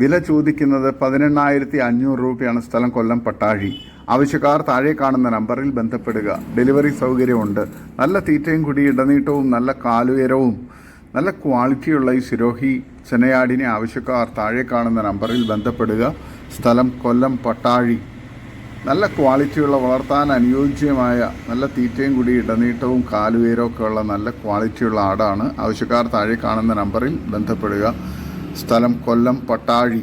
വില ചോദിക്കുന്നത് പതിനെണ്ണായിരത്തി അഞ്ഞൂറ് രൂപയാണ് സ്ഥലം കൊല്ലം പട്ടാഴി. ആവശ്യക്കാർ താഴെ കാണുന്ന നമ്പറിൽ ബന്ധപ്പെടുക. ഡെലിവറി സൗകര്യമുണ്ട്. നല്ല തീറ്റയും കുടി ഇടനീട്ടവും നല്ല കാലുയരവും നല്ല ക്വാളിറ്റിയുള്ള ഈ സിരോഹി ചെനയാടിനെ ആവശ്യക്കാർ താഴെ കാണുന്ന നമ്പറിൽ ബന്ധപ്പെടുക. സ്ഥലം കൊല്ലം പട്ടാഴി. നല്ല ക്വാളിറ്റിയുള്ള വളർത്താൻ അനുയോജ്യമായ നല്ല തീറ്റയും കൂടി ഇടനീട്ടവും കാലുവേരവും ഒക്കെ ഉള്ള നല്ല ക്വാളിറ്റിയുള്ള ആടാണ്. ആവശ്യക്കാർ താഴെ കാണുന്ന നമ്പറിൽ ബന്ധപ്പെടുക. സ്ഥലം കൊല്ലം പട്ടാഴി.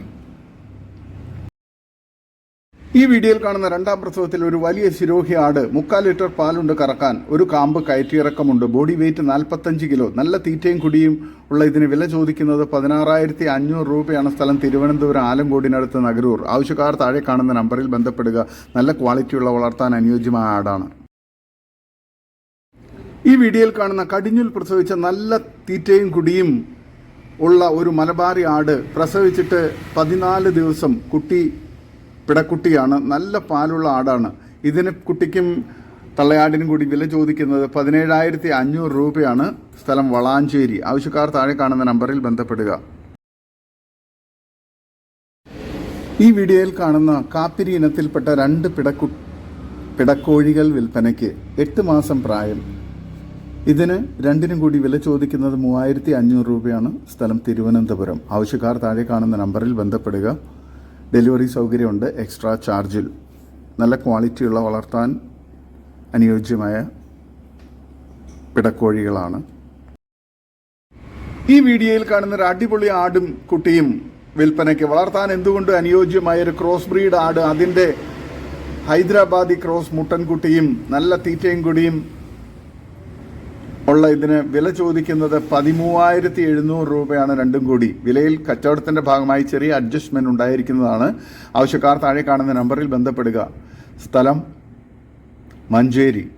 ഈ വീഡിയോയിൽ കാണുന്ന രണ്ടാം പ്രസവത്തിൽ ഒരു വലിയ ശിരോഹി ആട് മുക്കാൽ ലിറ്റർ പാലുണ്ട് കറക്കാൻ. ഒരു കാമ്പ് കയറ്റിയിറക്കമുണ്ട്. ബോഡി വെയിറ്റ് നാൽപ്പത്തഞ്ച് കിലോ. നല്ല തീറ്റയും കുടിയും ഉള്ള ഇതിന് വില ചോദിക്കുന്നത് പതിനാറായിരത്തി അഞ്ഞൂറ് രൂപയാണ് സ്ഥലം തിരുവനന്തപുരം ആലങ്കോടിനടുത്ത് നഗരൂർ. ആവശ്യക്കാർ താഴെ കാണുന്ന നമ്പറിൽ ബന്ധപ്പെടുക. നല്ല ക്വാളിറ്റിയുള്ള വളർത്താൻ അനുയോജ്യമായ ആടാണ്. ഈ വീഡിയോയിൽ കാണുന്ന കടിഞ്ഞുൽ പ്രസവിച്ച നല്ല തീറ്റയും കുടിയും ഉള്ള ഒരു മലബാറി ആട് പ്രസവിച്ചിട്ട് പതിനാല് ദിവസം കുട്ടി പിടക്കുട്ടിയാണ്. നല്ല പാലുള്ള ആടാണ്. ഇതിന് കുട്ടിക്കും തള്ളയാടിനും കൂടി വില ചോദിക്കുന്നത് പതിനേഴായിരത്തി അഞ്ഞൂറ് രൂപയാണ്. സ്ഥലം വളാഞ്ചേരി. ആവശ്യക്കാർ താഴെ കാണുന്ന നമ്പറിൽ ബന്ധപ്പെടുക. ഈ വീഡിയോയിൽ കാണുന്ന കാപ്പിരി ഇനത്തിൽപ്പെട്ട രണ്ട് പിടക്കു പിടക്കോഴികൾ വിൽപ്പനയ്ക്ക് എട്ട് മാസം പ്രായം. ഇതിന് രണ്ടിനും കൂടി വില ചോദിക്കുന്നത് മൂവായിരത്തി അഞ്ഞൂറ് രൂപയാണ്. സ്ഥലം തിരുവനന്തപുരം. ആവശ്യക്കാർ താഴെ കാണുന്ന നമ്പറിൽ ബന്ധപ്പെടുക. ഡെലിവറി സൗകര്യമുണ്ട്. എക്സ്ട്രാ ചാർജിൽ. നല്ല ക്വാളിറ്റിയുള്ള വളർത്താൻ അനുയോജ്യമായ പിടക്കോഴികളാണ്. ഈ വീഡിയോയിൽ കാണുന്ന ഒരു അടിപൊളി ആടും കുട്ടിയും വിൽപ്പനയ്ക്ക് വളർത്താൻ എന്തുകൊണ്ട് അനുയോജ്യമായ ഒരു ക്രോസ് ബ്രീഡ് ആട്? അതിന്റെ ഹൈദരാബാദി ക്രോസ് മുട്ടൻകുട്ടിയും നല്ല തീറ്റയും കുടിയും ഉള്ള ഇതിന് വില ചോദിക്കുന്നത് പതിമൂവായിരത്തി എഴുന്നൂറ് രൂപയാണ് രണ്ടും കൂടി. വിലയിൽ കച്ചവടത്തിന്റെ ഭാഗമായി ചെറിയ അഡ്ജസ്റ്റ്മെന്റ് ഉണ്ടായിരിക്കുന്നതാണ്. ആവശ്യക്കാർ താഴെ കാണുന്ന നമ്പറിൽ ബന്ധപ്പെടുക. സ്ഥലം മഞ്ചേരി.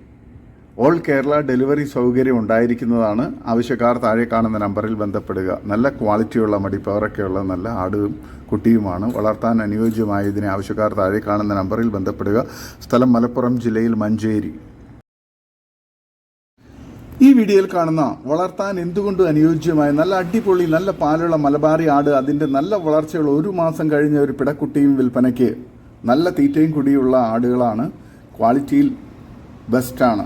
ഓൾ കേരള ഡെലിവറി സൗകര്യം ഉണ്ടായിരിക്കുന്നതാണ്. ആവശ്യക്കാർ താഴെ കാണുന്ന നമ്പറിൽ ബന്ധപ്പെടുക. നല്ല ക്വാളിറ്റിയുള്ള മടിപ്പവറൊക്കെയുള്ള നല്ല ആടും കുട്ടിയുമാണ്. വളർത്താൻ അനുയോജ്യമായ ഇതിനെ ആവശ്യക്കാർ താഴെ കാണുന്ന നമ്പറിൽ ബന്ധപ്പെടുക. സ്ഥലം മലപ്പുറം ജില്ലയിൽ മഞ്ചേരി. ഈ വീഡിയോയിൽ കാണുന്ന വളർത്താൻ എന്തുകൊണ്ട് അനുയോജ്യമായ നല്ല അടിപൊളി നല്ല പാലുള്ള മലബാറി ആട് അതിന്റെ നല്ല വളർച്ചയുള്ള ഒരു മാസം കഴിഞ്ഞ ഒരു പിടക്കുട്ടിയും വിൽപ്പനയ്ക്ക് നല്ല തീറ്റയും കുടിയുള്ള ആടുകളാണ് ക്വാളിറ്റിയിൽ ബെസ്റ്റാണ്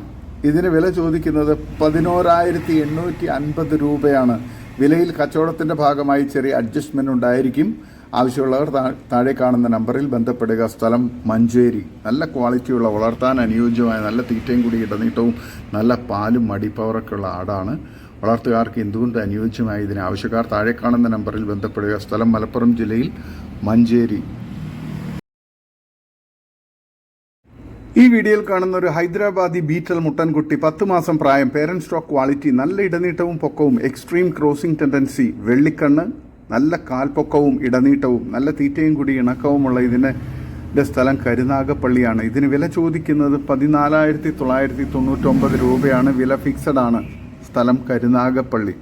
ഇതിന് വില ചോദിക്കുന്നത് പതിനോരായിരത്തി എണ്ണൂറ്റി അൻപത് രൂപയാണ്. വിലയിൽ കച്ചവടത്തിന്റെ ഭാഗമായി ചെറിയ അഡ്ജസ്റ്റ്മെന്റ് ഉണ്ടായിരിക്കും. ആവശ്യമുള്ളവർ താഴെ കാണുന്ന നമ്പറിൽ ബന്ധപ്പെടുക. സ്ഥലം മഞ്ചേരി. നല്ല ക്വാളിറ്റിയുള്ള വളർത്താൻ അനുയോജ്യമായ നല്ല തീറ്റയും കൂടി ഇടനീട്ടവും നല്ല പാലും മടിപ്പവറൊക്കെ ഉള്ള ആടാണ്. വളർത്തുകാർക്ക് എന്തുകൊണ്ട് അനുയോജ്യമായ ഇതിന്? ആവശ്യക്കാർ താഴെ കാണുന്ന നമ്പറിൽ ബന്ധപ്പെടുക. സ്ഥലം മലപ്പുറം ജില്ലയിൽ മഞ്ചേരി. ഈ വീഡിയോയിൽ കാണുന്ന ഒരു ഹൈദരാബാദി ബീറ്റൽ മുട്ടൻകുട്ടി പത്ത് മാസം പ്രായം പേരന്റ് സ്റ്റോക്ക് ക്വാളിറ്റി നല്ല ഇടനീട്ടവും പൊക്കവും എക്സ്ട്രീം ക്രോസിംഗ് ടെൻഡൻസി വെള്ളിക്കണ്ണ് നല്ല കാൽപ്പൊക്കവും ഇടനീട്ടവും നല്ല തീറ്റയും കൂടി ഇണക്കവുമുള്ള ഇതിന്റെ സ്ഥലം കരുനാഗപ്പള്ളിയാണ്. ഇതിന് വില ചോദിക്കുന്നത് പതിനാലായിരത്തി തൊള്ളായിരത്തി തൊണ്ണൂറ്റൊമ്പത് രൂപയാണ്. വില ഫിക്സഡ് ആണ് സ്ഥലം കരുനാഗപ്പള്ളി.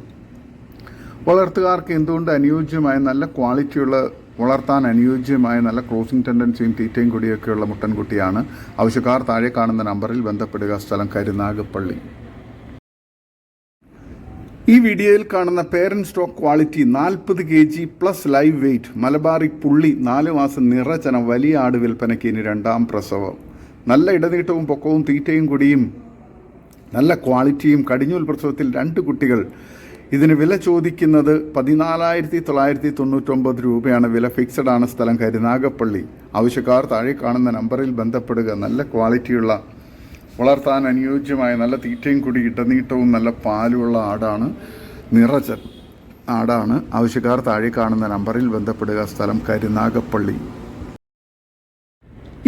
വളർത്തുകാർക്ക് എന്തുകൊണ്ട് അനുയോജ്യമായ നല്ല ക്വാളിറ്റിയുള്ള വളർത്താൻ അനുയോജ്യമായ നല്ല ക്രോസിംഗ് ടെൻഡൻസിയും തീറ്റയും കൂടിയൊക്കെയുള്ള മുട്ടൻകുട്ടിയാണ്? ആവശ്യക്കാർ താഴെ കാണുന്ന നമ്പറിൽ ബന്ധപ്പെടുക. സ്ഥലം കരുനാഗപ്പള്ളി. ഈ വീഡിയോയിൽ കാണുന്ന പേരൻ സ്റ്റോക്ക് ക്വാളിറ്റി നാൽപ്പത് K G plus live weight Malabari പുള്ളി നാല് മാസം നിറചനം വലിയ ആട് വിൽപ്പനയ്ക്ക് ഇനി രണ്ടാം പ്രസവം. നല്ല ഇടനീട്ടവും പൊക്കവും തീറ്റയും കൂടിയും നല്ല ക്വാളിറ്റിയും കടിഞ്ഞൂൽ പ്രസവത്തിൽ രണ്ട് കുട്ടികൾ. ഇതിന് വില ചോദിക്കുന്നത് പതിനാലായിരത്തി തൊള്ളായിരത്തി തൊണ്ണൂറ്റൊമ്പത് രൂപയാണ്. വില ഫിക്സഡ് ആണ് സ്ഥലം കരുനാഗപ്പള്ളി. ആവശ്യക്കാർ താഴെ കാണുന്ന നമ്പറിൽ ബന്ധപ്പെടുക. നല്ല ക്വാളിറ്റിയുള്ള വളർത്താൻ അനുയോജ്യമായ നല്ല തീറ്റയും കൂടി ഇടനീട്ടവും നല്ല പാലുമുള്ള ആടാണ് നിറച്ച ആടാണ് ആവശ്യക്കാർ താഴെ കാണുന്ന നമ്പറിൽ ബന്ധപ്പെടുക. സ്ഥലം കരുനാഗപ്പള്ളി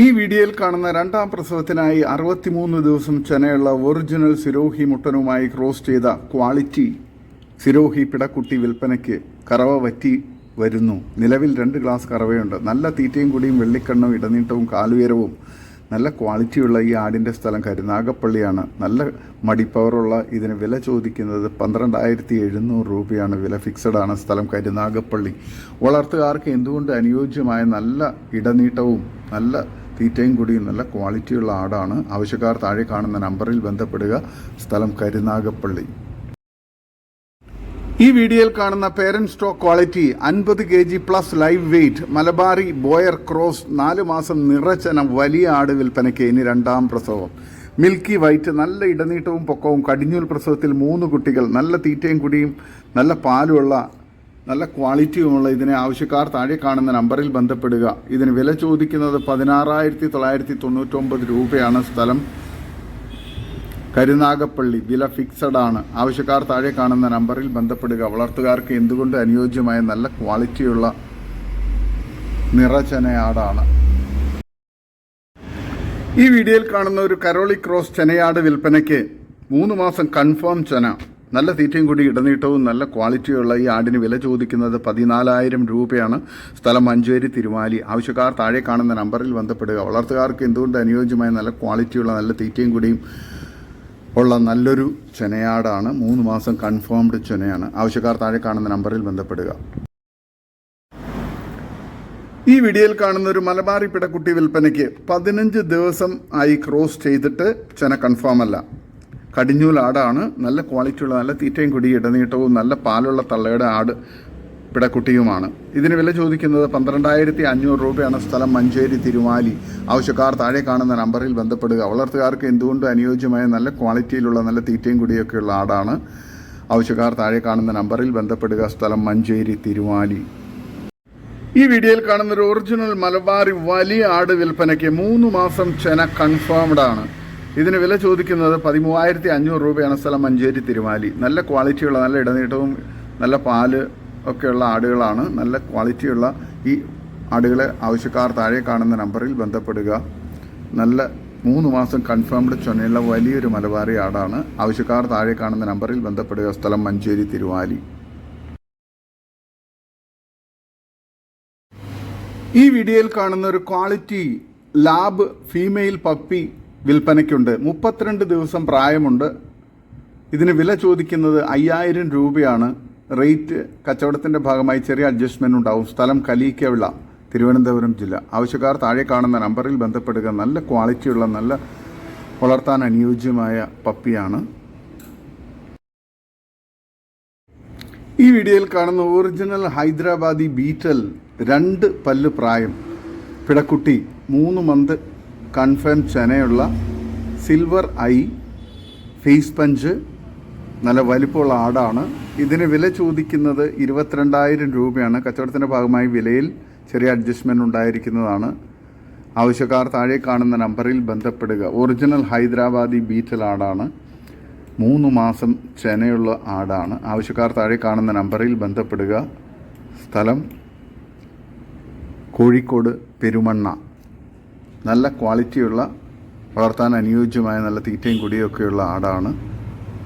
ഈ വീഡിയോയിൽ കാണുന്ന രണ്ടാം പ്രസവത്തിനായി അറുപത്തിമൂന്ന് ദിവസം ചെനയുള്ള ഒറിജിനൽ സിരോഹി മുട്ടനുമായി ക്രോസ് ചെയ്ത ക്വാളിറ്റി സിരോഹി പിടക്കുട്ടി വിൽപ്പനയ്ക്ക് കറവ വറ്റി വരുന്നു. നിലവിൽ രണ്ട് ഗ്ലാസ് കറവയുണ്ട്. നല്ല തീറ്റയും കൂടിയും വെള്ളിക്കണ്ണും ഇടനീട്ടവും കാലുയരവും നല്ല ക്വാളിറ്റിയുള്ള ഈ ആടിന്റെ സ്ഥലം കരുനാഗപ്പള്ളിയാണ്. നല്ല മടിപ്പവറുള്ള ഇതിന് വില ചോദിക്കുന്നത് പന്ത്രണ്ടായിരത്തി എഴുന്നൂറ് രൂപയാണ്. വില ഫിക്സഡ് ആണ് സ്ഥലം കരുനാഗപ്പള്ളി. വളർത്തുകാർക്ക് എന്തുകൊണ്ട് അനുയോജ്യമായ നല്ല ഇടനീട്ടവും നല്ല തീറ്റയും കൂടിയും നല്ല ക്വാളിറ്റിയുള്ള ആടാണ്? ആവശ്യക്കാർ താഴെ കാണുന്ന നമ്പറിൽ ബന്ധപ്പെടുക. സ്ഥലം കരുനാഗപ്പള്ളി. ഈ വീഡിയോയിൽ കാണുന്ന പേരന്റ് സ്റ്റോക്ക് ക്വാളിറ്റി അൻപത് K G plus live weight Malabari Boer cross നാല് മാസം നിറച്ചനം വലിയ ആട് വിൽപ്പനയ്ക്ക് ഇനി രണ്ടാം പ്രസവം. മിൽക്കി വൈറ്റ് നല്ല ഇടനീട്ടവും പൊക്കവും കടിഞ്ഞൂൽ പ്രസവത്തിൽ മൂന്ന് കുട്ടികൾ നല്ല തീറ്റയും കുടിയും നല്ല പാലുമുള്ള നല്ല ക്വാളിറ്റിയുമുള്ള ഇതിനെ ആവശ്യക്കാർ താഴെ കാണുന്ന നമ്പറിൽ ബന്ധപ്പെടുക. ഇതിന് വില ചോദിക്കുന്നത് പതിനാറായിരത്തി തൊള്ളായിരത്തി തൊണ്ണൂറ്റൊമ്പത് രൂപയാണ് സ്ഥലം. കരുനാഗപ്പള്ളി വില ഫിക്സഡ് ആണ്. ആവശ്യക്കാർ താഴെ കാണുന്ന നമ്പറിൽ ബന്ധപ്പെടുക. വളർത്തുകാർക്ക് എന്തുകൊണ്ട് അനുയോജ്യമായ നല്ല ക്വാളിറ്റിയുള്ള നിറചനയാടാണ്. ഈ വീഡിയോയിൽ കാണുന്ന ഒരു കരോളി ക്രോസ് ചെനയാട് വിൽപ്പനയ്ക്ക് മൂന്ന് മാസം കൺഫേം ചെന. നല്ല തീറ്റയും കൂടി ഇടനീട്ടവും നല്ല ക്വാളിറ്റിയുള്ള ഈ ആടിന് വില ചോദിക്കുന്നത് പതിനാലായിരം രൂപയാണ്. സ്ഥലം മഞ്ചേരി തിരുമാലി. ആവശ്യക്കാർ താഴെ കാണുന്ന നമ്പറിൽ ബന്ധപ്പെടുക. വളർത്തുകാർക്ക് എന്തുകൊണ്ട് അനുയോജ്യമായ നല്ല ക്വാളിറ്റിയുള്ള നല്ല തീറ്റയും കൂടിയും ഉള്ള നല്ലൊരു ചെനയാടാണ്. മൂന്ന് മാസം കൺഫേംഡ് ചെനയാണ്. ആവശ്യക്കാർ താഴെ കാണുന്ന നമ്പറിൽ ബന്ധപ്പെടുക. ഈ വീഡിയോയിൽ കാണുന്ന ഒരു മലബാറി പിടക്കുട്ടി വിൽപ്പനയ്ക്ക് പതിനഞ്ച് ദിവസം ആയി ക്രോസ് ചെയ്തിട്ട് ചെന കൺഫേം അല്ല. കടിഞ്ഞൂൽ ആടാണ്. നല്ല ക്വാളിറ്റിയുള്ള നല്ല തീറ്റയും കുടി ഇടനീട്ടവും നല്ല പാലുള്ള തള്ളയുടെ ആട് പിടക്കുട്ടിയുമാണ്. ഇതിന് വില ചോദിക്കുന്നത് പന്ത്രണ്ടായിരത്തി അഞ്ഞൂറ് രൂപയാണ് സ്ഥലം മഞ്ചേരി തിരുമാലി ആവശ്യക്കാർ താഴെ കാണുന്ന നമ്പറിൽ ബന്ധപ്പെടുക. വളർത്തുകാർക്ക് എന്തുകൊണ്ട് അനുയോജ്യമായ നല്ല ക്വാളിറ്റിയിലുള്ള നല്ല തീറ്റയും കുടിയൊക്കെയുള്ള ആടാണ്? ആവശ്യക്കാർ താഴെ കാണുന്ന നമ്പറിൽ ബന്ധപ്പെടുക. സ്ഥലം മഞ്ചേരി തിരുമാലി ഈ വീഡിയോയിൽ കാണുന്ന ഒരു ഒറിജിനൽ മലബാറി വലിയ ആട് വിൽപ്പനയ്ക്ക് മൂന്ന് മാസം ചെന കൺഫേംഡ് ആണ്. ഇതിന് വില ചോദിക്കുന്നത് പതിമൂവായിരത്തി അഞ്ഞൂറ് രൂപയാണ് സ്ഥലം മഞ്ചേരി തിരുമാലി നല്ല ക്വാളിറ്റിയുള്ള നല്ല ഇടനീട്ടവും നല്ല പാൽ ഒക്കെയുള്ള ആടുകളാണ്. നല്ല ക്വാളിറ്റിയുള്ള ഈ ആടുകളെ ആവശ്യക്കാർ താഴെ കാണുന്ന നമ്പറിൽ ബന്ധപ്പെടുക. നല്ല മൂന്ന് മാസം കൺഫേംഡ് ചൊന്നയുള്ള വലിയൊരു മലബാറി ആടാണ്. ആവശ്യക്കാർ താഴെ കാണുന്ന നമ്പറിൽ ബന്ധപ്പെടുക. സ്ഥലം മഞ്ചേരി തിരുവാലി. ഈ വീഡിയോയിൽ കാണുന്ന ഒരു ക്വാളിറ്റി ലാബ് ഫീമെയിൽ പപ്പി വിൽപ്പനയ്ക്കുണ്ട്. മുപ്പത്തിരണ്ട് ദിവസം പ്രായമുണ്ട്. ഇതിന് വില ചോദിക്കുന്നത് അയ്യായിരം രൂപയാണ്. റേറ്റ് കച്ചവടത്തിന്റെ ഭാഗമായി ചെറിയ അഡ്ജസ്റ്റ്മെന്റ് ഉണ്ടാവും. സ്ഥലം കലീക്കവിള തിരുവനന്തപുരം ജില്ല. ആവശ്യക്കാർ താഴെ കാണുന്ന നമ്പറിൽ ബന്ധപ്പെടുക. നല്ല ക്വാളിറ്റിയുള്ള നല്ല വളർത്താൻ അനുയോജ്യമായ പപ്പിയാണ്. ഈ വീഡിയോയിൽ കാണുന്ന ഒറിജിനൽ ഹൈദരാബാദി ബീറ്റൽ രണ്ട് പല്ല് പ്രായം. പിടക്കുട്ടി മൂന്ന് മന്ത് കൺഫേം ചെനയുള്ള സിൽവർ ഐ ഫേസ് പഞ്ച് നല്ല വലിപ്പമുള്ള ആടാണ്. ഇതിന് വില ചോദിക്കുന്നത് ഇരുപത്തിരണ്ടായിരം രൂപയാണ്. കച്ചവടത്തിന്റെ ഭാഗമായി വിലയിൽ ചെറിയ അഡ്ജസ്റ്റ്മെന്റ് ഉണ്ടായിരിക്കുന്നതാണ്. ആവശ്യക്കാർ താഴെ കാണുന്ന നമ്പറിൽ ബന്ധപ്പെടുക. ഒറിജിനൽ ഹൈദരാബാദി ബീറ്റൽ ആടാണ്. മൂന്ന് മാസം ചെനയുള്ള ആടാണ്. ആവശ്യക്കാർ താഴെ കാണുന്ന നമ്പറിൽ ബന്ധപ്പെടുക. സ്ഥലം കോഴിക്കോട് പെരുമണ്ണ. നല്ല ക്വാളിറ്റിയുള്ള വളർത്താൻ അനുയോജ്യമായ നല്ല തീറ്റയും കുടിയൊക്കെയുള്ള ആടാണ്.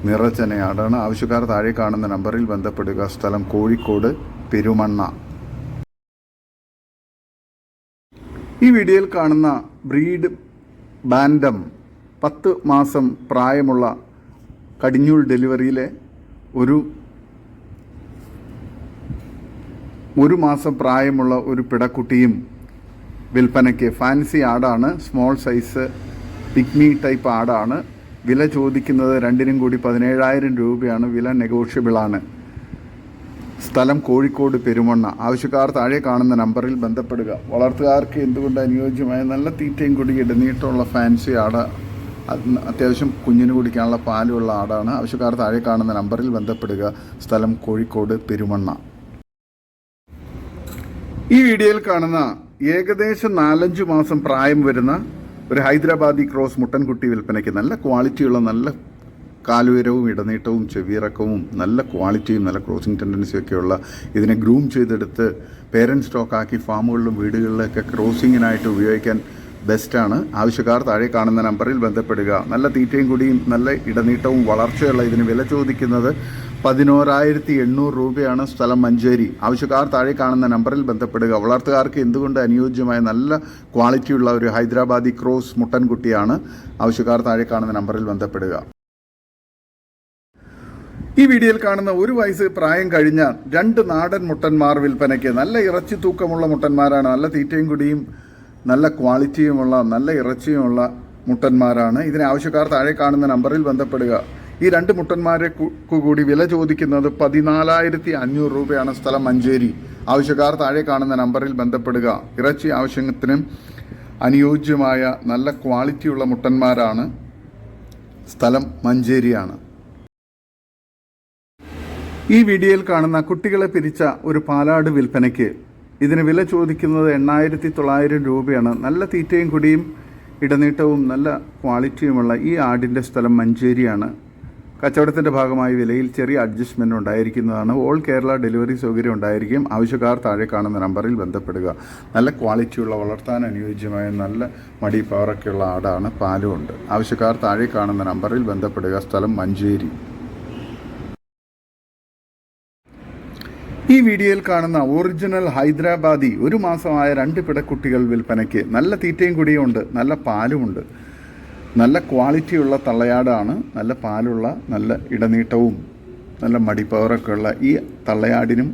നിറച്ചെന ആടാണ് ആവശ്യക്കാർ താഴെ കാണുന്ന നമ്പറിൽ ബന്ധപ്പെടുക. സ്ഥലം കോഴിക്കോട് പെരുമണ്ണ. ഈ വീഡിയോയിൽ കാണുന്ന ബ്രീഡ് ബാൻഡം പത്ത് മാസം പ്രായമുള്ള കടിഞ്ഞൂൽ ഡെലിവറിയിലെ ഒരു ഒരു മാസം പ്രായമുള്ള ഒരു പിടക്കുട്ടിയും വിൽപ്പനയ്ക്ക്. ഫാൻസി ആടാണ്. സ്മോൾ സൈസ് പിഗ്മി ടൈപ്പ് ആടാണ്. വില ചോദിക്കുന്നത് രണ്ടിനും കൂടി പതിനേഴായിരം രൂപയാണ്. വില നെഗോഷ്യബിളാണ് സ്ഥലം കോഴിക്കോട് പെരുമണ്ണ. ആവശ്യക്കാർ താഴെ കാണുന്ന നമ്പറിൽ ബന്ധപ്പെടുക. വളർത്തുകാർക്ക് എന്തുകൊണ്ട് അനുയോജ്യമായ നല്ല തീറ്റയും കൂടി ഇടനീട്ടമുള്ള ഫാൻസി ആട് അത്യാവശ്യം കുഞ്ഞിന് കുടിക്കാനുള്ള പാലുള്ള ആടാണ്. ആവശ്യക്കാർ താഴെ കാണുന്ന നമ്പറിൽ ബന്ധപ്പെടുക. സ്ഥലം കോഴിക്കോട് പെരുമണ്ണ. ഈ വീഡിയോയിൽ കാണുന്ന ഏകദേശം നാലഞ്ച് മാസം പ്രായം വരുന്ന ഒരു ഹൈദരാബാദി ക്രോസ് മുട്ടൻകുട്ടി വിൽപ്പനയ്ക്ക് നല്ല ക്വാളിറ്റിയുള്ള നല്ല കാലുയരവും ഇടനീട്ടവും ചെവിയിറക്കവും നല്ല ക്വാളിറ്റിയും നല്ല ക്രോസിംഗ് ടെൻഡൻസിയും ഒക്കെയുള്ള ഇതിനെ ഗ്രൂം ചെയ്തെടുത്ത് പേരന്റ് സ്റ്റോക്കാക്കി ഫാമുകളിലും വീടുകളിലൊക്കെ ക്രോസിങ്ങിനായിട്ട് ഉപയോഗിക്കാൻ ബെസ്റ്റാണ്. ആവശ്യക്കാർ താഴെ കാണുന്ന നമ്പറിൽ ബന്ധപ്പെടുക. നല്ല തീറ്റയും കൂടിയും നല്ല ഇടനീട്ടവും വളർച്ചയുള്ള ഇതിന് വില ചോദിക്കുന്നത് പതിനോരായിരത്തി എണ്ണൂറ് രൂപയാണ് സ്ഥലം മഞ്ചേരി. ആവശ്യക്കാർ താഴെ കാണുന്ന നമ്പറിൽ ബന്ധപ്പെടുക. വളർത്തുകാർക്ക് എന്തുകൊണ്ട് അനുയോജ്യമായ നല്ല ക്വാളിറ്റിയുള്ള ഒരു ഹൈദരാബാദി ക്രോസ് മുട്ടൻകുട്ടിയാണ് ആവശ്യക്കാർ താഴെ കാണുന്ന നമ്പറിൽ ബന്ധപ്പെടുക. ഈ വീഡിയോയിൽ കാണുന്ന ഒരു വയസ്സ് പ്രായം കഴിഞ്ഞ രണ്ട് നാടൻ മുട്ടന്മാർ വിൽപ്പനയ്ക്ക് നല്ല ഇറച്ചി തൂക്കമുള്ള മുട്ടന്മാരാണ്. നല്ല തീറ്റയും കുടിയും നല്ല ക്വാളിറ്റിയുമുള്ള നല്ല ഇറച്ചിയുമുള്ള മുട്ടന്മാരാണ്. ഇതിന് ആവശ്യക്കാർ താഴെ കാണുന്ന നമ്പറിൽ ബന്ധപ്പെടുക. ഈ രണ്ട് മുട്ടന്മാരെ കൂടി വില ചോദിക്കുന്നത് പതിനാലായിരത്തി അഞ്ഞൂറ് രൂപയാണ് സ്ഥലം മഞ്ചേരി. ആവശ്യക്കാർ താഴെ കാണുന്ന നമ്പറിൽ ബന്ധപ്പെടുക. ഇറച്ചി ആവശ്യത്തിനും അനുയോജ്യമായ നല്ല ക്വാളിറ്റിയുള്ള മുട്ടന്മാരാണ് സ്ഥലം മഞ്ചേരിയാണ്. ഈ വീഡിയോയിൽ കാണുന്ന കുട്ടികളെ പിരിച്ച ഒരു പാലാട് വിൽപ്പനയ്ക്ക് ഇതിന് വില ചോദിക്കുന്നത് എണ്ണായിരത്തി തൊള്ളായിരം രൂപയാണ്. നല്ല തീറ്റയും കുടിയും ഇടനീട്ടവും നല്ല ക്വാളിറ്റിയുമുള്ള ഈ ആടിന്റെ സ്ഥലം മഞ്ചേരിയാണ്. കച്ചവടത്തിന്റെ ഭാഗമായി വിലയിൽ ചെറിയ അഡ്ജസ്റ്റ്മെന്റ് ഉണ്ടായിരിക്കുന്നതാണ്. ഓൾ കേരള ഡെലിവറി സൗകര്യം ഉണ്ടായിരിക്കും. ആവശ്യക്കാർ താഴെ കാണുന്ന നമ്പറിൽ ബന്ധപ്പെടുക. നല്ല ക്വാളിറ്റിയുള്ള വളർത്താൻ അനുയോജ്യമായ നല്ല മടി പവറൊക്കെയുള്ള ആടാണ് പാലും ഉണ്ട് ആവശ്യക്കാർ താഴെ കാണുന്ന നമ്പറിൽ ബന്ധപ്പെടുക. സ്ഥലം മഞ്ചേരി. ഈ വീഡിയോയിൽ കാണുന്ന ഒറിജിനൽ ഹൈദരാബാദി ഒരു മാസമായ രണ്ട് പിടക്കുട്ടികൾ വിൽപ്പനയ്ക്ക് നല്ല തീറ്റയും കുടിയും ഉണ്ട് നല്ല പാലുമുണ്ട്. നല്ല ക്വാളിറ്റിയുള്ള തള്ളയാടാണ് നല്ല പാലുള്ള നല്ല ഇടനീട്ടവും നല്ല മടിപ്പവറൊക്കെ ഉള്ള ഈ തള്ളയാടിനും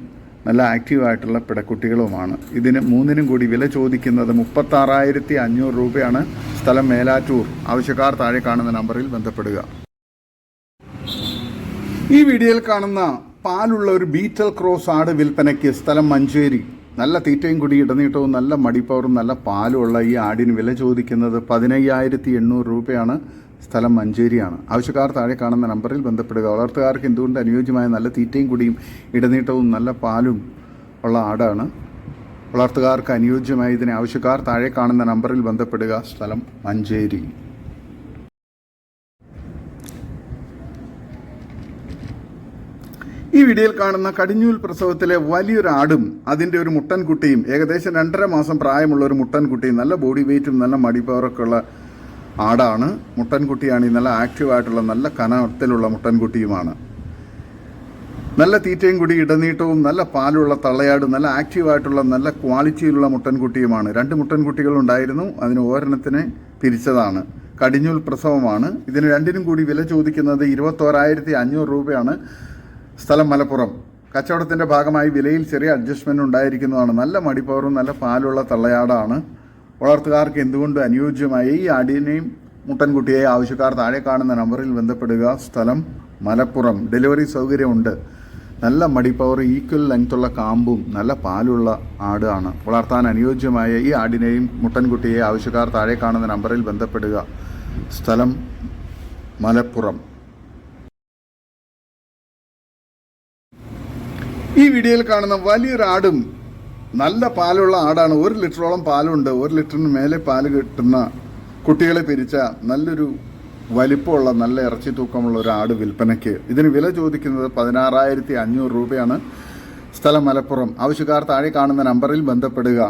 നല്ല ആക്റ്റീവായിട്ടുള്ള പിടക്കുട്ടികളുമാണ്. ഇതിന് മൂന്നിനും കൂടി വില ചോദിക്കുന്നത് മുപ്പത്താറായിരത്തി അഞ്ഞൂറ് രൂപയാണ്. സ്ഥലം മേലാറ്റൂർ. ആവശ്യക്കാർ താഴെ കാണുന്ന നമ്പറിൽ ബന്ധപ്പെടുക. ഈ വീഡിയോയിൽ കാണുന്ന പാലുള്ള ഒരു ബീറ്റൽ ക്രോസ് ആട് വിൽപ്പനയ്ക്ക് സ്ഥലം മഞ്ചേരി. നല്ല തീറ്റയും കുടി ഇടനീട്ടവും നല്ല മടിപ്പവറും നല്ല പാലുമുള്ള ഈ ആടിന് വില ചോദിക്കുന്നത് പതിനയ്യായിരത്തി എണ്ണൂറ് രൂപയാണ്. സ്ഥലം മഞ്ചേരിയാണ്. ആവശ്യക്കാർ താഴെ കാണുന്ന നമ്പറിൽ ബന്ധപ്പെടുക. വളർത്തുകാർക്ക് എന്തുകൊണ്ട് അനുയോജ്യമായ നല്ല തീറ്റയും കുടിയും ഇടനീട്ടവും നല്ല പാലും ഉള്ള ആടാണ്? വളർത്തുകാർക്ക് അനുയോജ്യമായ ഇതിന് ആവശ്യക്കാർ താഴെ കാണുന്ന നമ്പറിൽ ബന്ധപ്പെടുക. സ്ഥലം മഞ്ചേരി. ഈ വീഡിയോയിൽ കാണുന്ന കടിഞ്ഞൂൽ പ്രസവത്തിലെ വലിയൊരു ആടും അതിന്റെ ഒരു മുട്ടൻകുട്ടിയും ഏകദേശം രണ്ടര മാസം പ്രായമുള്ള ഒരു മുട്ടൻകുട്ടിയും നല്ല ബോഡി വെയിറ്റും നല്ല മടിപ്പവറൊക്കെ ഉള്ള ആടാണ്. മുട്ടൻകുട്ടിയാണ് ഈ നല്ല ആക്റ്റീവായിട്ടുള്ള നല്ല കനത്തിലുള്ള മുട്ടൻകുട്ടിയുമാണ്. നല്ല തീറ്റയും കൂടി ഇടനീട്ടവും നല്ല പാലുള്ള തള്ളയാടും നല്ല ആക്റ്റീവായിട്ടുള്ള നല്ല ക്വാളിറ്റിയിലുള്ള മുട്ടൻകുട്ടിയുമാണ്. രണ്ട് മുട്ടൻകുട്ടികളുണ്ടായിരുന്നു അതിന് ഒരെണ്ണത്തിനെ പിരിച്ചതാണ്. കടിഞ്ഞൂൽ പ്രസവമാണ്. ഇതിന് രണ്ടിനും കൂടി വില ചോദിക്കുന്നത് ഇരുപത്തോരായിരത്തി അഞ്ഞൂറ് രൂപയാണ്. സ്ഥലം മലപ്പുറം. കച്ചവടത്തിന്റെ ഭാഗമായി വിലയിൽ ചെറിയ അഡ്ജസ്റ്റ്മെന്റ് ഉണ്ടായിരിക്കുന്നതാണ്. നല്ല മടിപ്പവറും നല്ല പാലുള്ള തള്ളയാടാണ്. വളർത്തുകാർക്ക് എന്തുകൊണ്ട് അനുയോജ്യമായ ഈ ആടിനെയും മുട്ടൻകുട്ടിയെ ആവശ്യക്കാർ താഴെ കാണുന്ന നമ്പറിൽ ബന്ധപ്പെടുക? സ്ഥലം മലപ്പുറം. ഡെലിവറി സൗകര്യമുണ്ട്. നല്ല മടിപ്പവർ ഈക്വൽ ലെങ്ത്തുള്ള കാമ്പും നല്ല പാലുള്ള ആടാണ് വളർത്താൻ അനുയോജ്യമായ ഈ ആടിനെയും മുട്ടൻകുട്ടിയെ ആവശ്യക്കാർ താഴെ കാണുന്ന നമ്പറിൽ ബന്ധപ്പെടുക. സ്ഥലം മലപ്പുറം. ഈ വീഡിയോയിൽ കാണുന്ന വലിയൊരു ആടും നല്ല പാലുള്ള ആടാണ്. ഒരു ലിറ്ററോളം പാലുണ്ട്. ഒരു ലിറ്ററിന് മേലെ പാൽ കിട്ടുന്ന കുട്ടികളെ പിരിച്ച നല്ലൊരു വലിപ്പമുള്ള നല്ല ഇറച്ചി തൂക്കമുള്ള ഒരു ആട് വിൽപ്പനയ്ക്ക്. ഇതിന് വില ചോദിക്കുന്നത് പതിനാറായിരത്തി അഞ്ഞൂറ് രൂപയാണ്. സ്ഥലം മലപ്പുറം. ആവശ്യക്കാർ താഴെ കാണുന്ന നമ്പറിൽ ബന്ധപ്പെടുക.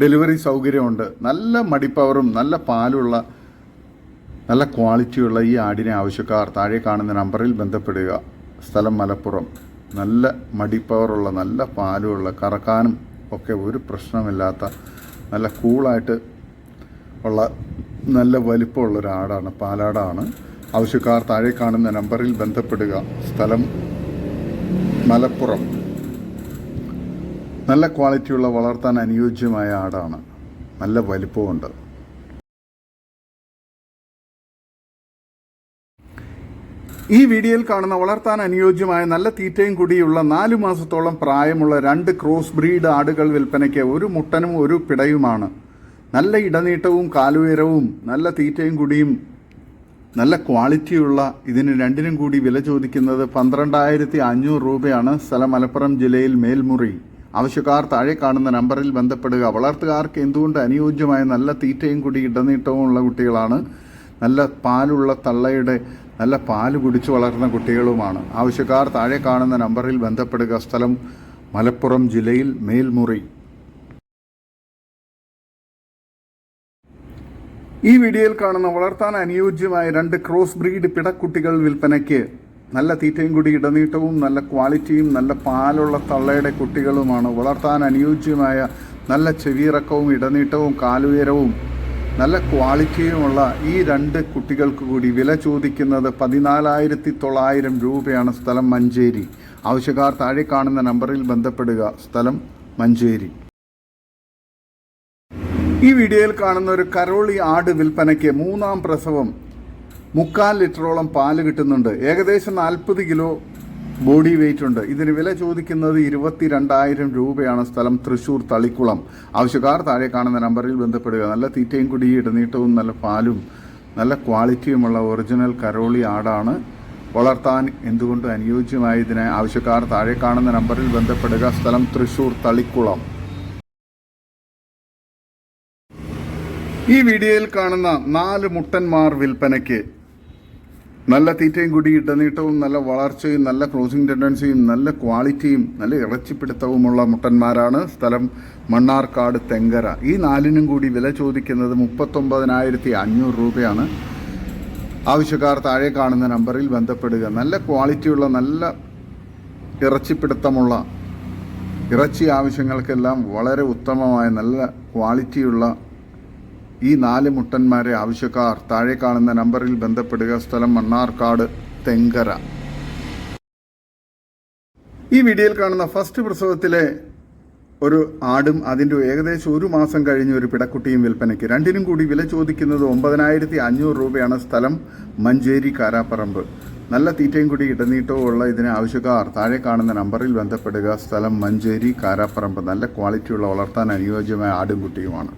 ഡെലിവറി സൗകര്യമുണ്ട്. നല്ല മടിപ്പവറും നല്ല പാലുള്ള നല്ല ക്വാളിറ്റിയുള്ള ഈ ആടിനെ ആവശ്യക്കാർ താഴെ കാണുന്ന നമ്പറിൽ ബന്ധപ്പെടുക. സ്ഥലം മലപ്പുറം. നല്ല മടിപ്പവറുള്ള നല്ല പാലുമുള്ള കറക്കാനും ഒക്കെ ഒരു പ്രശ്നമില്ലാത്ത നല്ല കൂളായിട്ട് ഉള്ള നല്ല വലിപ്പമുള്ള ഒരു ആടാണ് പാലാടാണ്. ആവശ്യക്കാർ താഴെ കാണുന്ന നമ്പറിൽ ബന്ധപ്പെടുക. സ്ഥലം മലപ്പുറം. നല്ല ക്വാളിറ്റിയുള്ള വളർത്താൻ അനുയോജ്യമായ ആടാണ്. നല്ല വലിപ്പമുണ്ട്. ഈ വീഡിയോയിൽ കാണുന്ന വളർത്താൻ അനുയോജ്യമായ നല്ല തീറ്റയും കൂടിയുള്ള നാലു മാസത്തോളം പ്രായമുള്ള രണ്ട് ക്രോസ് ബ്രീഡ് ആടുകൾ വിൽപ്പനയ്ക്ക് ഒരു മുട്ടനും ഒരു പിടയുമാണ്. നല്ല ഇടനീട്ടവും കാലുയരവും നല്ല തീറ്റയും കൂടിയും നല്ല ക്വാളിറ്റിയുള്ള ഇതിന് രണ്ടിനും കൂടി വില ചോദിക്കുന്നത് പന്ത്രണ്ടായിരത്തി അഞ്ഞൂറ് രൂപയാണ് സ്ഥലം മലപ്പുറം ജില്ലയിൽ മേൽമുറി. ആവശ്യക്കാർ താഴെ കാണുന്ന നമ്പറിൽ ബന്ധപ്പെടുക. വളർത്തുകാർക്ക് എന്തുകൊണ്ട് അനുയോജ്യമായ നല്ല തീറ്റയും കൂടി ഇടനീട്ടവും ഉള്ള കുട്ടികളാണ്? നല്ല പാലുള്ള തള്ളയുടെ നല്ല പാൽ കുടിച്ചു വളർന്ന കുട്ടികളുമാണ്. ആവശ്യക്കാർ താഴെ കാണുന്ന നമ്പറിൽ ബന്ധപ്പെടുക. സ്ഥലം മലപ്പുറം ജില്ലയിൽ മേൽമുറി. ഈ വീഡിയോയിൽ കാണുന്ന വളർത്താൻ അനുയോജ്യമായ രണ്ട് ക്രോസ് ബ്രീഡ് പിടക്കുട്ടികൾ വിൽപ്പനയ്ക്ക് നല്ല തീറ്റയും കൂടി ഇടനീട്ടവും നല്ല ക്വാളിറ്റിയും നല്ല പാലുള്ള തള്ളയുടെ കുട്ടികളുമാണ്. വളർത്താൻ അനുയോജ്യമായ നല്ല ചെവിയിറക്കവും ഇടനീട്ടവും കാലുയരവും നല്ല ക്വാളിറ്റിയുമുള്ള ഈ രണ്ട് കുട്ടികൾക്ക് കൂടി വില ചോദിക്കുന്നത് പതിനാലായിരത്തി തൊള്ളായിരം രൂപയാണ് സ്ഥലം മഞ്ചേരി. ആവശ്യക്കാർ താഴെ കാണുന്ന നമ്പറിൽ ബന്ധപ്പെടുക. സ്ഥലം മഞ്ചേരി. ഈ വീഡിയോയിൽ കാണുന്ന ഒരു കരോളി ആട് വിൽപ്പനയ്ക്ക് മൂന്നാം പ്രസവം. മുക്കാൽ ലിറ്ററോളം പാൽ കിട്ടുന്നുണ്ട്. ഏകദേശം നാൽപ്പത് കിലോ ബോഡി വെയിറ്റ് ഉണ്ട്. ഇതിന് വില ചോദിക്കുന്നത് ഇരുപത്തി രണ്ടായിരം രൂപയാണ്. സ്ഥലം തൃശൂർ തളിക്കുളം. ആവശ്യക്കാർ താഴെ കാണുന്ന നമ്പറിൽ ബന്ധപ്പെടുക. നല്ല തീറ്റയും കുടി ഇടനീട്ടവും നല്ല പാലും നല്ല ക്വാളിറ്റിയുമുള്ള ഒറിജിനൽ കരോളി ആടാണ് വളർത്താൻ എന്തുകൊണ്ട് അനുയോജ്യമായതിന് ആവശ്യക്കാർ താഴെ കാണുന്ന നമ്പറിൽ ബന്ധപ്പെടുക. സ്ഥലം തൃശൂർ തളിക്കുളം. ഈ വീഡിയോയിൽ കാണുന്ന നാല് മുട്ടന്മാർ വിൽപ്പനയ്ക്ക് നല്ല തീറ്റയും കൂടി ഇടനീട്ടവും നല്ല വളർച്ചയും നല്ല ക്രോസിംഗ് ടെൻഡൻസിയും നല്ല ക്വാളിറ്റിയും നല്ല ഇറച്ചിപ്പിടുത്തവുമുള്ള മുട്ടന്മാരാണ് സ്ഥലം മണ്ണാർക്കാട് തെങ്കര. ഈ നാലിനും കൂടി വില ചോദിക്കുന്നത് മുപ്പത്തൊമ്പതിനായിരത്തി അഞ്ഞൂറ് രൂപയാണ്. ആവശ്യക്കാർ താഴെ കാണുന്ന നമ്പറിൽ ബന്ധപ്പെടുക. നല്ല ക്വാളിറ്റിയുള്ള നല്ല ഇറച്ചിപ്പിടുത്തമുള്ള ഇറച്ചി ആവശ്യങ്ങൾക്കെല്ലാം വളരെ ഉത്തമമായ നല്ല ക്വാളിറ്റിയുള്ള ഈ നാല് മുട്ടന്മാരെ ആവശ്യക്കാർ താഴെ കാണുന്ന നമ്പറിൽ ബന്ധപ്പെടുക സ്ഥലം മണ്ണാർക്കാട് തെങ്കര. ഈ വീഡിയോയിൽ കാണുന്ന ഫസ്റ്റ് പ്രസവത്തിലെ ഒരു ആടും അതിന്റെ ഏകദേശം ഒരു മാസം കഴിഞ്ഞ ഒരു പിടക്കുട്ടിയും വിൽപ്പനയ്ക്ക്. രണ്ടിനും കൂടി വില ചോദിക്കുന്നത് ഒമ്പതിനായിരത്തി അഞ്ഞൂറ് രൂപയാണ് സ്ഥലം മഞ്ചേരി കാരാപ്പറമ്പ്. നല്ല തീറ്റയും കൂടി ഇടനീട്ടവും ഉള്ള ഇതിന് ആവശ്യക്കാർ താഴെ കാണുന്ന നമ്പറിൽ ബന്ധപ്പെടുക സ്ഥലം മഞ്ചേരി കാരാപ്പറമ്പ്. നല്ല ക്വാളിറ്റിയുള്ള വളർത്താൻ അനുയോജ്യമായ ആടും കുട്ടിയുമാണ്.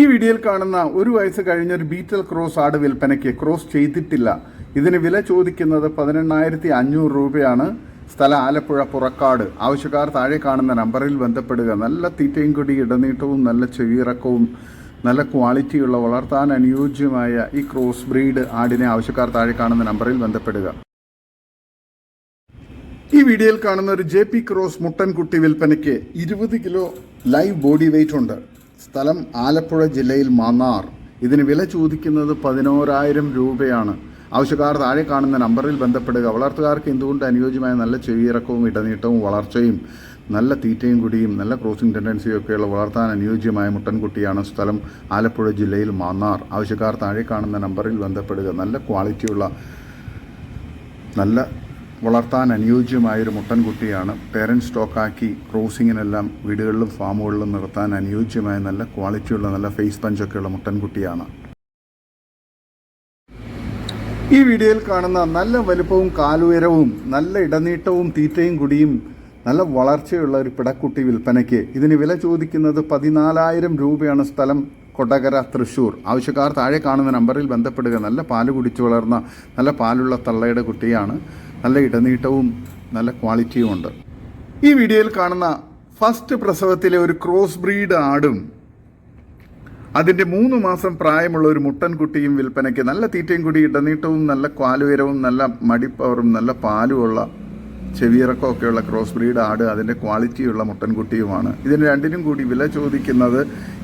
ഈ വീഡിയോയിൽ കാണുന്ന ഒരു വയസ്സ് കഴിഞ്ഞ ഒരു ബീറ്റൽ ക്രോസ് ആട് വിൽപ്പനയ്ക്ക് ക്രോസ് ചെയ്തിട്ടില്ല. ഇതിന് വില ചോദിക്കുന്നത് പതിനെണ്ണായിരത്തി അഞ്ഞൂറ് രൂപയാണ്. സ്ഥലം ആലപ്പുഴ പുറക്കാട്. ആവശ്യക്കാർ താഴെ കാണുന്ന നമ്പറിൽ ബന്ധപ്പെടുക. നല്ല തീറ്റയും കൊടി ഇടനീട്ടവും നല്ല ചെവിയിറക്കവും നല്ല ക്വാളിറ്റിയുള്ള വളർത്താൻ അനുയോജ്യമായ ഈ ക്രോസ് ബ്രീഡ് ആടിനെ ആവശ്യക്കാർ താഴെ കാണുന്ന നമ്പറിൽ ബന്ധപ്പെടുക. ഈ വീഡിയോയിൽ കാണുന്ന ഒരു ജെ പി ക്രോസ് മുട്ടൻകുട്ടി വിൽപ്പനയ്ക്ക് ഇരുപത് കിലോ ലൈവ് ബോഡി വെയിറ്റ് ഉണ്ട്. സ്ഥലം ആലപ്പുഴ ജില്ലയിൽ മാന്നാർ. ഇതിന് വില ചോദിക്കുന്നത് പതിനോരായിരം രൂപയാണ്. ആവശ്യക്കാർ താഴെ കാണുന്ന നമ്പറിൽ ബന്ധപ്പെടുക. വളർത്തുകാർക്ക് എന്തുകൊണ്ട് അനുയോജ്യമായ നല്ല ചെവിയിറക്കവും ഇടനീട്ടവും വളർച്ചയും നല്ല തീറ്റയും കുടിയും നല്ല ക്രോസിംഗ് ടെൻഡൻസിയും ഒക്കെയുള്ള വളർത്താൻ അനുയോജ്യമായ മുട്ടൻകുട്ടിയാണ് സ്ഥലം ആലപ്പുഴ ജില്ലയിൽ മാന്നാർ. ആവശ്യക്കാർ താഴെ കാണുന്ന നമ്പറിൽ ബന്ധപ്പെടുക. നല്ല ക്വാളിറ്റിയുള്ള നല്ല വളർത്താൻ അനുയോജ്യമായൊരു മുട്ടൻകുട്ടിയാണ് പേരന്റ് സ്റ്റോക്കാക്കി ക്രോസിങ്ങിനെല്ലാം വീടുകളിലും ഫാമുകളിലും നിർത്താൻ അനുയോജ്യമായ നല്ല ക്വാളിറ്റിയുള്ള നല്ല ഫേസ് പഞ്ചൊക്കെയുള്ള മുട്ടൻകുട്ടിയാണ്. ഈ വീഡിയോയിൽ കാണുന്ന നല്ല വലുപ്പവും കാലുയരവും നല്ല ഇടനീട്ടവും തീറ്റയും കുടിയും നല്ല വളർച്ചയുള്ള ഒരു പിടക്കുട്ടി വിൽപ്പനയ്ക്ക് ഇതിന് വില ചോദിക്കുന്നത് പതിനാലായിരം രൂപയാണ് സ്ഥലം കൊടകര തൃശ്ശൂർ. ആവശ്യക്കാർ താഴെ കാണുന്ന നമ്പറിൽ ബന്ധപ്പെടുക. നല്ല പാൽ കുടിച്ചു വളർന്ന നല്ല പാലുള്ള തള്ളയുടെ കുട്ടിയാണ്. നല്ല ഇടനീട്ടവും നല്ല ക്വാളിറ്റിയും ഉണ്ട്. ഈ വീഡിയോയിൽ കാണുന്ന ഫസ്റ്റ് പ്രസവത്തിലെ ഒരു ക്രോസ് ബ്രീഡ് ആടും അതിന്റെ മൂന്ന് മാസം പ്രായമുള്ള ഒരു മുട്ടൻകുട്ടിയും വിൽപ്പനയ്ക്ക് നല്ല തീറ്റയും കൂടി ഇടനീട്ടവും നല്ല ക്വാലുയരവും നല്ല മടിപ്പവറും നല്ല പാലുമുള്ള ചെവിയിറക്കമൊക്കെയുള്ള ക്രോസ് ബ്രീഡ് ആട് അതിന്റെ ക്വാളിറ്റിയുള്ള മുട്ടൻകുട്ടിയുമാണ്. ഇതിന് രണ്ടിനും കൂടി വില ചോദിക്കുന്നത്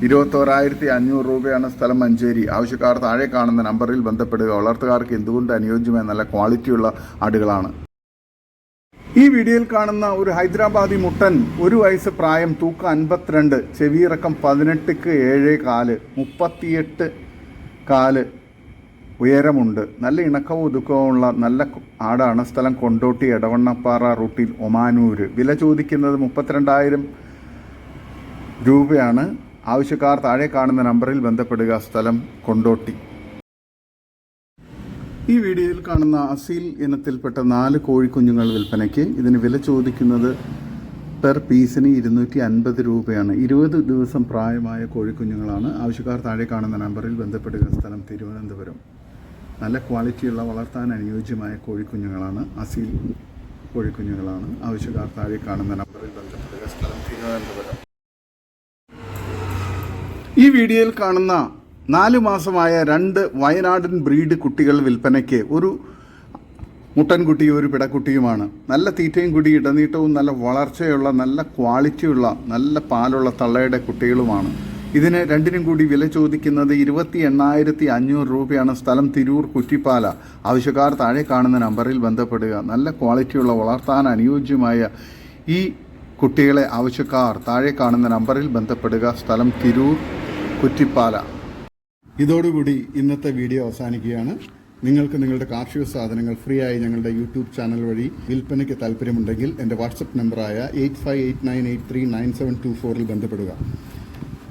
ഇരുപത്തോരായിരത്തി അഞ്ഞൂറ് രൂപയാണ് സ്ഥലം മഞ്ചേരി. ആവശ്യക്കാർ താഴെ കാണുന്ന നമ്പറിൽ ബന്ധപ്പെടുക. വളർത്തുകാർക്ക് എന്തുകൊണ്ട് അനുയോജ്യമായ നല്ല ക്വാളിറ്റിയുള്ള ആടുകളാണ്. ഈ വീഡിയോയിൽ കാണുന്ന ഒരു ഹൈദരാബാദി മുട്ടൻ ഒരു വയസ്സ് പ്രായം തൂക്കം അൻപത്തിരണ്ട് ചെവിയിറക്കം പതിനെട്ടുക്ക് ഏഴ് കാൽ മുപ്പത്തിയെട്ട് കാൽ ഉയരമുണ്ട്. നല്ല ഇണക്കവും ഒതുക്കവുമുള്ള നല്ല ആടാണ് സ്ഥലം കൊണ്ടോട്ടി എടവണ്ണപ്പാറ റൂട്ടിൽ ഒമാനൂർ വില ചോദിക്കുന്നത് മുപ്പത്തിരണ്ടായിരം രൂപയാണ്. ആവശ്യക്കാർ താഴെ കാണുന്ന നമ്പറിൽ ബന്ധപ്പെടുക. സ്ഥലം കൊണ്ടോട്ടി. ഈ വീഡിയോയിൽ കാണുന്ന അസീൽ ഇനത്തിൽപ്പെട്ട നാല് കോഴിക്കുഞ്ഞുങ്ങൾ വിൽപ്പനയ്ക്ക് ഇതിന് വില ചോദിക്കുന്നത് പെർ പീസിന് ഇരുന്നൂറ്റി അൻപത് രൂപയാണ്. ഇരുപത് ദിവസം പ്രായമായ കോഴിക്കുഞ്ഞുങ്ങളാണ്. ആവശ്യക്കാർ താഴെ കാണുന്ന നമ്പറിൽ ബന്ധപ്പെടുക. സ്ഥലം തിരുവനന്തപുരം. നല്ല ക്വാളിറ്റിയുള്ള വളർത്താൻ അനുയോജ്യമായ കോഴിക്കുഞ്ഞുങ്ങളാണ്. അസീൽ കോഴിക്കുഞ്ഞുങ്ങളാണ്. ആവശ്യക്കാർ താഴെ കാണുന്ന നമ്പറിൽ ബന്ധപ്പെടുക സ്ഥലം തിരുവനന്തപുരം. ഈ വീഡിയോയിൽ കാണുന്ന നാല് മാസമായ രണ്ട് വയനാടൻ ബ്രീഡ് കുട്ടികൾ വിൽപ്പനയ്ക്ക് ഒരു മുട്ടൻകുട്ടിയും ഒരു പിടക്കുട്ടിയുമാണ്. നല്ല തീറ്റയും കുടി ഇടനീട്ടവും നല്ല വളർച്ചയുള്ള നല്ല ക്വാളിറ്റിയുള്ള നല്ല പാലുള്ള തള്ളയുടെ കുട്ടികളുമാണ്. ഇതിന് രണ്ടിനും കൂടി വില ചോദിക്കുന്നത് ഇരുപത്തി എണ്ണായിരത്തി അഞ്ഞൂറ് രൂപയാണ്. സ്ഥലം തിരൂർ കുറ്റിപ്പാല. ആവശ്യക്കാർ താഴെ കാണുന്ന നമ്പറിൽ ബന്ധപ്പെടുക. നല്ല ക്വാളിറ്റിയുള്ള വളർത്താൻ അനുയോജ്യമായ ഈ കുട്ടികളെ ആവശ്യക്കാർ താഴെ കാണുന്ന നമ്പറിൽ ബന്ധപ്പെടുക. സ്ഥലം തിരൂർ കുറ്റിപ്പാല. ഇതോടുകൂടി ഇന്നത്തെ വീഡിയോ അവസാനിക്കുകയാണ്. നിങ്ങൾക്ക് നിങ്ങളുടെ കാർഷിക സാധനങ്ങൾ ഫ്രീ ആയി ഞങ്ങളുടെ യൂട്യൂബ് ചാനൽ വഴി വിൽപ്പനയ്ക്ക് താല്പര്യമുണ്ടെങ്കിൽ എന്റെ വാട്സപ്പ് നമ്പറായ eight five eight nine eight three nine seven two ഫോറിൽ ബന്ധപ്പെടുക.